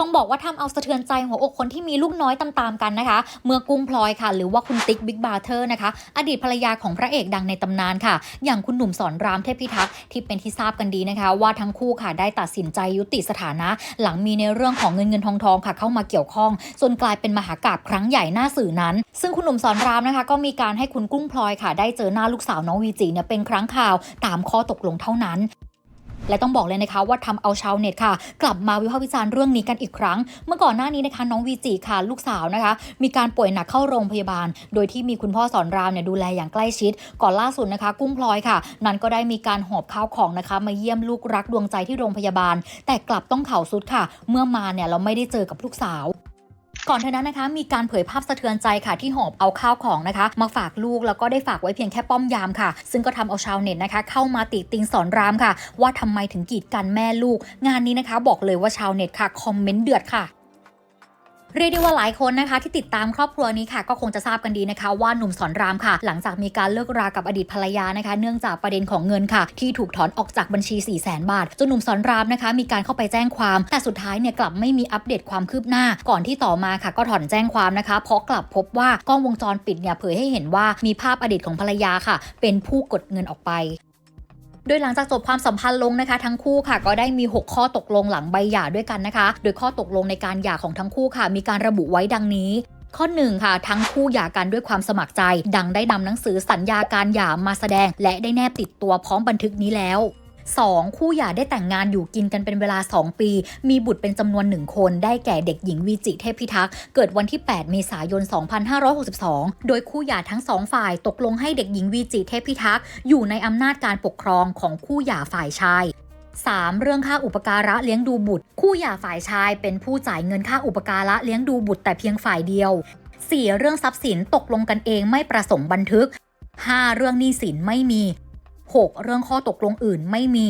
ต้องบอกว่าทำเอาสะเทือนใจหัวอกคนที่มีลูกน้อยตามๆกันนะคะ เมื่อกุ้งพลอยค่ะ หรือว่าคุณติ๊กบิ๊กบาร์เทอร์นะคะ อดีตภรรยาของพระเอกดังในตำนานค่ะ อย่างคุณหนุ่มสอนรามเทพพิทักษ์ที่เป็นที่ทราบกันดีนะคะ ว่าทั้งคู่ค่ะได้ตัดสินใจยุติสถานะ หลังมีในเรื่องของเงินเงินทองทองค่ะเข้ามาเกี่ยวข้องจนกลายเป็นมหากาบครั้งใหญ่หน้าสื่อนั้น ซึ่งคุณหนุ่มสอนรามนะคะ ก็มีการให้คุณกุ้งพลอยค่ะ ได้เจอหน้าลูกสาวน้องวีจีเนี่ยเป็นครั้งข่าวตามข้อตกลงเท่านั้น และต้องบอกเลยนะคะว่าทำเอาชาวเน็ตค่ะ กลับมาวิพากษ์วิจารณ์เรื่องนี้กันอีกครั้ง เมื่อก่อนหน้านี้นะคะน้องวีจีค่ะลูกสาวนะคะ มีการป่วยหนักเข้าโรงพยาบาล โดยที่มีคุณพ่อสอนรามเนี่ยดูแลอย่างใกล้ชิด ก่อนล่าสุดนะคะ กุ้งพลอยค่ะ นั้นก็ได้มีการหอบข้าวของนะคะ มาเยี่ยมลูกรักดวงใจที่โรงพยาบาล แต่กลับต้องเข่าสุดค่ะ เมื่อมาเนี่ยเราไม่ได้เจอกับลูกสาว ก่อนเท่านั้นนะคะ มีการเผยภาพสะเทือนใจค่ะที่หอบเอาข้าวของนะคะ มาฝากลูกแล้วก็ได้ฝากไว้เพียงแค่ป้อมยามค่ะ ซึ่งก็ทำเอาชาวเน็ตนะคะ เข้ามาติติงสอนรามค่ะ ว่าทำไมถึงกีดกันแม่ลูก งานนี้นะคะ บอกเลยว่าชาวเน็ตค่ะคอมเมนต์เดือดค่ะ เรียกได้ว่าหลายคนนะคะที่ติดตามครอบครัวนี้ค่ะก็คงจะทราบกันดีนะคะ ว่าหนุ่มสอนรามค่ะ หลังจากมีการเลิกรากับอดีตภรรยานะคะ เนื่องจากประเด็นของเงินค่ะ ที่ถูกถอนออกจากบัญชี 4 0 0แสนบาทจนหนุ่มสอนรามนะคะ มีการเข้าไปแจ้งความ แต่สุดท้ายเนี่ยกลับไม่มีอัปเดตความคืบหน้า ก่อนที่ต่อมาค่ะ ก็ถอนแจ้งความนะคะ เพราะกลับพบว่ากล้องวงจรปิดเนี่ยเผยให้เห็นว่ามีภาพอดีตของภรรยาค่ะ เป็นผู้กดเงินออกไป โดยหลังจากจบความสัมพันธ์ลงนะคะ ทั้งคู่ค่ะก็ได้มี 6 ข้อตกลงหลังใบหย่าด้วยกันนะคะ โดยข้อตกลงในการหย่าของทั้งคู่ค่ะ มีการระบุไว้ดังนี้ข้อ1ค่ะทั้งคู่หย่ากันด้วยความสมัครใจ ดังได้นำหนังสือสัญญาการหย่ามาแสดง และได้แนบติดตัวพร้อมบันทึกนี้แล้ว 2. คู่หย่าได้แต่งงานอยู่กินกันเป็นเวลา 2 ปี มีบุตรเป็นจำนวนหนึ่งคน ได้แก่เด็กหญิงวีจิเทพพิทักษ์ เกิดวันที่ 8 เมษายน 2562 โดยคู่หย่าทั้งสองฝ่ายตกลงให้เด็กหญิงวีจิเทพพิทักษ์ อยู่ในอำนาจการปกครองของคู่หย่าฝ่ายชาย 3. เรื่องค่าอุปการะเลี้ยงดูบุตร คู่หย่าฝ่ายชาย เป็นผู้จ่ายเงินค่าอุปการะเลี้ยงดูบุตรแต่เพียงฝ่ายเดียว 4. เรื่องทรัพย์สินตกลงกันเองไม่ประสงค์บันทึก 5. เรื่องหนี้สินไม่มี 6. เรื่องข้อตกลงอื่นไม่มี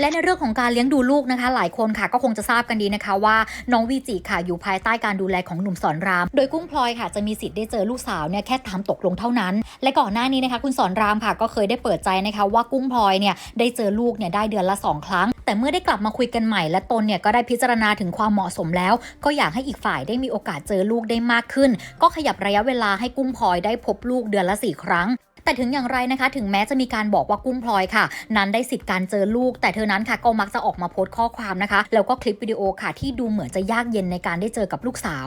และในเรื่องของการเลี้ยงดูลูกนะคะ หลายคนค่ะก็คงจะทราบกันดีนะคะว่าน้องวีจิค่ะอยู่ภายใต้การดูแลของหนุ่มสอนราม โดยกุ้งพลอยค่ะจะมีสิทธิ์ได้เจอลูกสาวเนี่ยแค่ตามตกลงเท่านั้น และก่อนหน้านี้นะคะ คุณสอนรามค่ะก็เคยได้เปิดใจนะคะว่ากุ้งพลอยเนี่ยได้เจอลูกเนี่ยได้เดือนละสองครั้ง แต่เมื่อได้กลับมาคุยกันใหม่และตนเนี่ยก็ได้พิจารณาถึงความเหมาะสมแล้ว ก็อยากให้อีกฝ่ายได้มีโอกาสเจอลูกได้มากขึ้น ก็ขยับระยะเวลาให้กุ้งพลอยได้พบลูกเดือนละสี่ครั้ง แต่ถึงอย่างไรนะคะ ถึงแม้จะมีการบอกว่ากุ้งพลอยค่ะ นั้นได้สิทธิ์การเจอลูก แต่เธอนั้นค่ะก็มักจะออกมาโพสต์ข้อความนะคะ แล้วก็คลิปวิดีโอค่ะที่ดูเหมือนจะยากเย็นในการได้เจอกับลูกสาว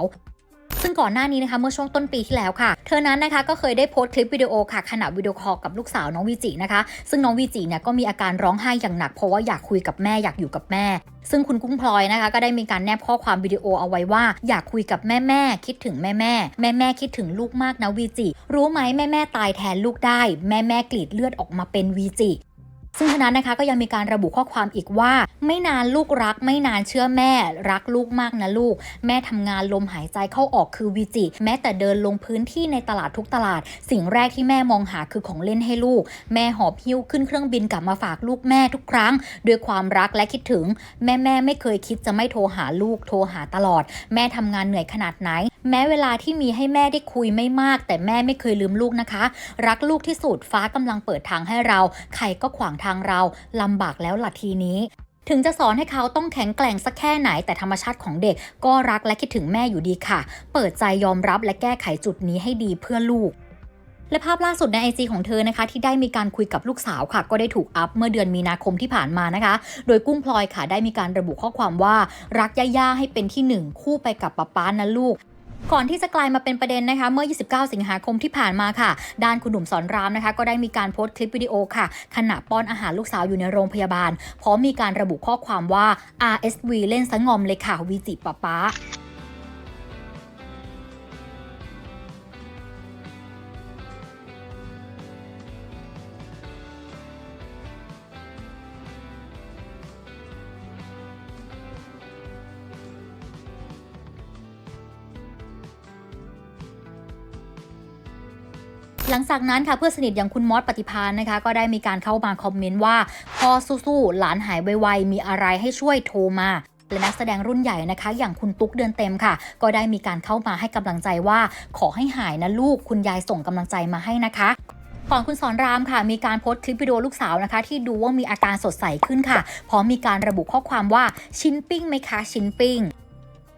ซึ่งก่อนหน้านี้นะคะเมื่อช่วงต้นปีที่แล้วค่ะ เธอนั้นนะคะก็เคยได้โพสต์คลิปวิดีโอค่ะขณะวิดีโอคอลกับลูกสาวน้องวีจินะคะ ซึ่งน้องวีจิเนี่ยก็มีอาการร้องไห้อย่างหนักเพราะว่าอยากคุยกับแม่อยากอยู่กับแม่ ซึ่งคุณกุ้งพลอยนะคะก็ได้มีการแนบข้อความวิดีโอเอาไว้ว่า อยากคุยกับแม่แม่คิดถึงแม่แม่แม่แม่คิดถึงลูกมากนะวีจิรู้ไหมแม่แม่ตายแทนลูกได้ แม่แม่กรีดเลือดออกมาเป็นวีจิ ซึ่งทางนั้นนะคะก็ยังมีการระบุข้อความอีกว่า ไม่นานลูกรัก ไม่นานเชื่อแม่ รักลูกมากนะลูก แม่ทำงานลมหายใจเข้าออกคือวิจิ แม้แต่เดินลงพื้นที่ในตลาดทุกตลาด สิ่งแรกที่แม่มองหาคือของเล่นให้ลูก แม่หอบหิ้วขึ้นเครื่องบินกลับมาฝากลูกแม่ทุกครั้ง ด้วยความรักและคิดถึง แม่แม่ไม่เคยคิดจะไม่โทรหาลูกโทรหาตลอด แม่ทำงานเหนื่อยขนาดไหน แม้เวลาที่มีให้แม่ได้คุยไม่มาก แต่แม่ไม่เคยลืมลูกนะคะ รักลูกที่สุดฟ้ากำลังเปิดทางให้เรา ใครก็ขวางทางเราลำบากแล้วล่ะทีนี้ถึงจะสอนให้เขาต้องแข็งแกร่งสักแค่ไหนแต่ธรรมชาติของเด็ก ก็รักและคิดถึงแม่อยู่ดีค่ะ เปิดใจยอมรับและแก้ไขจุดนี้ให้ดีเพื่อลูก และภาพล่าสุดในไอจของเธอนะคะ ที่ได้มีการคุยกับลูกสาวค่ะ ก็ได้ถูกอัพเมื่อเดือนมีนาคมที่ผ่านมานะคะ โดยกุ้งพลอยค่ะได้มีการระบุข้อความว่า รักย่าๆให้เป็นที่หนึ่งคู่ไปกับป๊าป๊านะลูก ก่อนที่จะกลายมาเป็นประเด็นนะคะเมื่อ 29 สิงหาคมที่ผ่านมาค่ะ ด้านคุณหนุ่มสอนรามนะคะ ก็ได้มีการโพสต์คลิปวิดีโอค่ะ ขณะป้อนอาหารลูกสาวอยู่ในโรงพยาบาลพร้อมมีการระบุข้อความว่า RSV เล่นสะงอมเลยค่ะวีจิป๊าป๊า หลังจากนั้นค่ะเพื่อนสนิทอย่างคุณมอสปฏิพานนะคะก็ได้มีการเข้ามาคอมเมนต์ว่าพ่อสู้ๆหลานหายไวๆมีอะไรให้ช่วยโทรมาและนักแสดงรุ่นใหญ่นะคะ อย่างคุณตุ๊กเดือนเต็มค่ะ ก็ได้มีการเข้ามาให้กำลังใจว่า ขอให้หายนะลูกคุณยายส่งกำลังใจมาให้นะคะก่อนคุณสอนรามค่ะ มีการโพสต์คลิปวิดีโอลูกสาวนะคะ ที่ดูว่ามีอาการสดใสขึ้นค่ะพร้อมมีการระบุข้อความว่าชิ้นปิ้งไหมคะชิ้นปิ้ง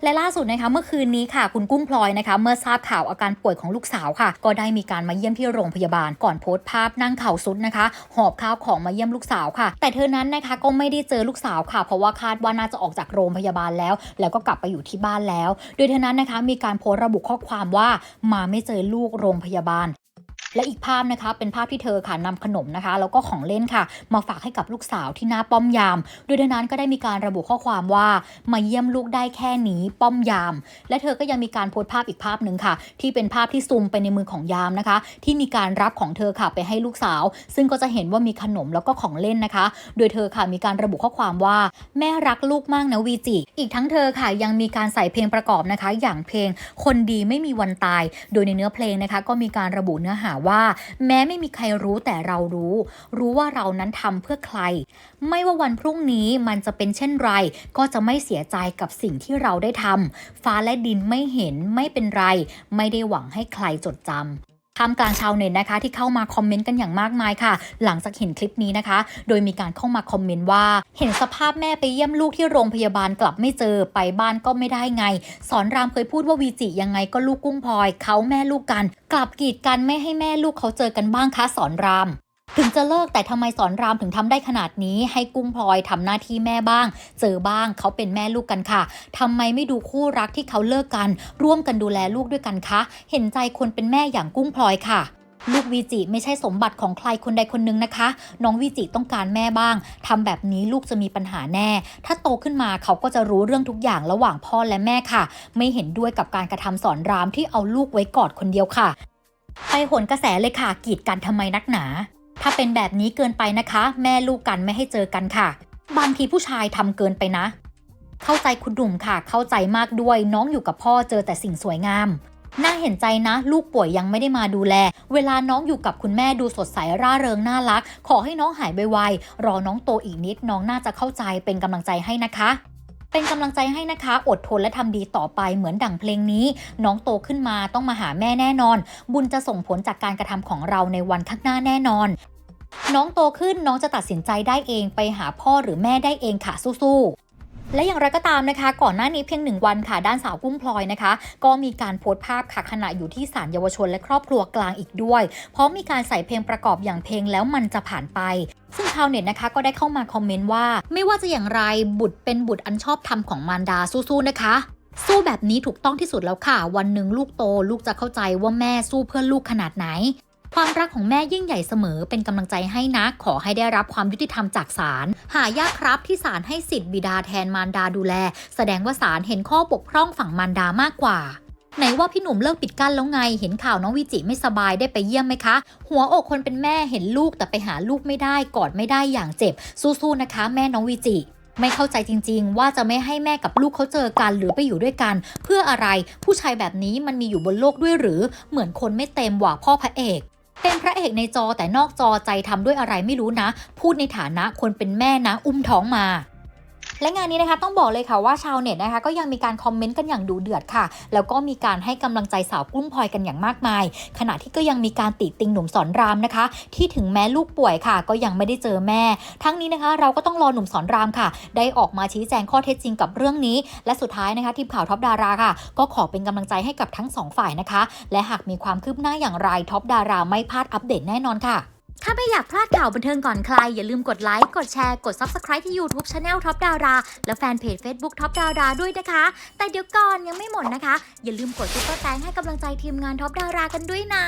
และล่าสุดนะคะเมื่อคืนนี้ค่ะ คุณกุ้งพลอยนะคะ เมื่อทราบข่าวอาการป่วยของลูกสาวค่ะ ก็ได้มีการมาเยี่ยมที่โรงพยาบาล ก่อนโพสต์ภาพนั่งเข่าซุดนะคะ หอบข้าวของมาเยี่ยมลูกสาวค่ะ แต่เธอนั้นนะคะก็ไม่ได้เจอลูกสาวค่ะ เพราะว่าคาดว่าน่าจะออกจากโรงพยาบาลแล้ว แล้วก็กลับไปอยู่ที่บ้านแล้ว โดยเธอนั้นนะคะมีการโพสต์ระบุข้อความว่ามาไม่เจอลูกโรงพยาบาล และอีกภาพนะคะเป็นภาพที่เธอค่ะนำขนมนะคะ แล้วก็ของเล่นค่ะ มาฝากให้กับลูกสาวที่หน้าป้อมยาม โดยเธอนั้นก็ได้มีการระบุข้อความว่ามาเยี่ยมลูกได้แค่นี้ป้อมยาม และเธอก็ยังมีการโพสต์ภาพอีกภาพหนึ่งค่ะ ที่เป็นภาพที่ซูมไปในมือของยามนะคะ ที่มีการรับของเธอค่ะไปให้ลูกสาว ซึ่งก็จะเห็นว่ามีขนมแล้วก็ของเล่นนะคะ โดยเธอค่ะมีการระบุข้อความว่า แม่รักลูกมากนะวีจิ อีกทั้งเธอค่ะยังมีการใส่เพลงประกอบนะคะ อย่างเพลงคนดีไม่มีวันตาย โดยในเนื้อเพลงนะคะ ก็มีการระบุเนื้อหาว่า แม้ไม่มีใครรู้แต่เรารู้ รู้ว่าเรานั้นทำเพื่อใคร ไม่ว่าวันพรุ่งนี้มันจะเป็นเช่นไร ก็จะไม่เสียใจกับสิ่งที่เราได้ทำฟ้าและดินไม่เห็นไม่เป็นไร ไม่ได้หวังให้ใครจดจำ ท่ามกลางชาวเน็ตนะคะ ที่เข้ามาคอมเมนต์กันอย่างมากมายค่ะ หลังจากเห็นคลิปนี้นะคะ โดยมีการเข้ามาคอมเมนต์ว่า เห็นสภาพแม่ไปเยี่ยมลูกที่โรงพยาบาลกลับไม่เจอไปบ้านก็ไม่ได้ไง สอนรามเคยพูดว่าวีจิยังไงก็ลูกกุ้งพลอยเขาแม่ลูกกัน กลับกีดกันไม่ให้แม่ลูกเขาเจอกันบ้างคะสอนราม ถึงจะเลิกแต่ทำไมสอนรามถึงทำได้ขนาดนี้ ให้กุ้งพลอยทำหน้าที่แม่บ้าง เจอบ้างเขาเป็นแม่ลูกกันค่ะทำไมไม่ดูคู่รักที่เขาเลิกกัน ร่วมกันดูแลลูกด้วยกันคะเห็นใจคนเป็นแม่อย่างกุ้งพลอยค่ะลูกวีจิไม่ใช่สมบัติของใครคนใดคนหนึ่งนะคะ น้องวีจิต้องการแม่บ้างทำแบบนี้ลูกจะมีปัญหาแน่ ถ้าโตขึ้นมาเขาก็จะรู้เรื่องทุกอย่างระหว่างพ่อและแม่ค่ะ ไม่เห็นด้วยกับการกระทำสอนรามที่เอาลูกไว้กอดคนเดียวค่ะ ไปโหนกระแสเลยค่ะกีดกันทำไมนักหนา ถ้าเป็นแบบนี้เกินไปนะคะ แม่ลูกกันไม่ให้เจอกันค่ะ บางทีผู้ชายทำเกินไปนะ เข้าใจคุณหนุ่มค่ะ เข้าใจมากด้วย น้องอยู่กับพ่อเจอแต่สิ่งสวยงาม น่าเห็นใจนะ ลูกป่วยยังไม่ได้มาดูแล เวลาน้องอยู่กับคุณแม่ดูสดใสร่าเริงน่ารัก ขอให้น้องหายไวๆรอน้องโตอีกนิดน้องน่าจะเข้าใจเป็นกำลังใจให้นะคะ เป็นกำลังใจให้นะคะ อดทนและทำดีต่อไปเหมือนดั่งเพลงนี้ น้องโตขึ้นมาต้องมาหาแม่แน่นอน บุญจะส่งผลจากการกระทำของเราในวันข้างหน้าแน่นอนน้องโตขึ้นน้องจะตัดสินใจได้เองไปหาพ่อหรือแม่ได้เองค่ะสู้ๆ และอย่างไรก็ตามนะคะ ก่อนหน้านี้เพียงหนึ่งวันค่ะ ด้านสาวกุ้งพลอยนะคะ ก็มีการโพสต์ภาพค่ะขณะอยู่ที่ศาลเยาวชนและครอบครัวกลางอีกด้วย เพราะมีการใส่เพลงประกอบอย่างเพลงแล้วมันจะผ่านไป ซึ่งชาวเน็ตนะคะก็ได้เข้ามาคอมเมนต์ว่า ไม่ว่าจะอย่างไรบุตรเป็นบุตรอันชอบธรรมของมารดาสู้ๆนะคะสู้แบบนี้ถูกต้องที่สุดแล้วค่ะ วันหนึ่งลูกโตลูกจะเข้าใจว่าแม่สู้เพื่อลูกขนาดไหน ความรักของแม่ยิ่งใหญ่เสมอเป็นกำลังใจให้นะ ขอให้ได้รับความยุติธรรมจากศาลหายากครับที่ศาลให้สิทธิ์บิดาแทนมารดาดูแล แสดงว่าศาลเห็นข้อบกพร่องฝั่งมารดามากกว่าไหนว่าพี่หนุ่มเลิกปิดกั้นแล้วไง เห็นข่าวน้องวิจิไม่สบายได้ไปเยี่ยมไหมคะ หัวอกคนเป็นแม่เห็นลูกแต่ไปหาลูกไม่ได้กอดไม่ได้อย่างเจ็บ สู้ๆนะคะ แม่น้องวิจิไม่เข้าใจจริง ๆ ว่าจะไม่ให้แม่กับลูกเขาเจอกันหรือไปอยู่ด้วยกัน เพื่ออะไรผู้ชายแบบนี้มันมีอยู่บนโลกด้วยหรือเหมือนคนไม่เต็มหว่าพ่อพระเอก พระเอกในจอแต่นอกจอใจทำด้วยอะไรไม่รู้นะ พูดในฐานะคนเป็นแม่นะ อุ้มท้องมา และงานนี้นะคะต้องบอกเลยค่ะว่าชาวเน็ตนะคะก็ยังมีการคอมเมนต์กันอย่างดูเดือดค่ะ แล้วก็มีการให้กำลังใจสาวกุ้งพลอยกันอย่างมากมาย ขณะที่ก็ยังมีการติติงหนุ่มสอนรามนะคะ ที่ถึงแม้ลูกป่วยค่ะ ก็ยังไม่ได้เจอแม่ ทั้งนี้นะคะ เราก็ต้องรอหนุ่มสอนรามค่ะ ได้ออกมาชี้แจงข้อเท็จจริงกับเรื่องนี้ และสุดท้ายนะคะทีมข่าวท็อปดาราค่ะ ก็ขอเป็นกำลังใจให้กับทั้งสองฝ่ายนะคะ และหากมีความคืบหน้าอย่างไรท็อปดาราไม่พลาดอัปเดตแน่นอนค่ะ ถ้าไม่อยากพลาดข่าวบันเทิงก่อนใคร อย่าลืมกดไลค์ กดแชร์ กด Subscribe ที่ YouTube Channel Top ดาราและแฟนเพจ Facebook Top ดาราด้วยนะคะ แต่เดี๋ยวก่อนยังไม่หมดนะคะ อย่าลืมกดซุปเปอร์แตงให้กำลังใจทีมงาน Top ดารากันด้วยนะ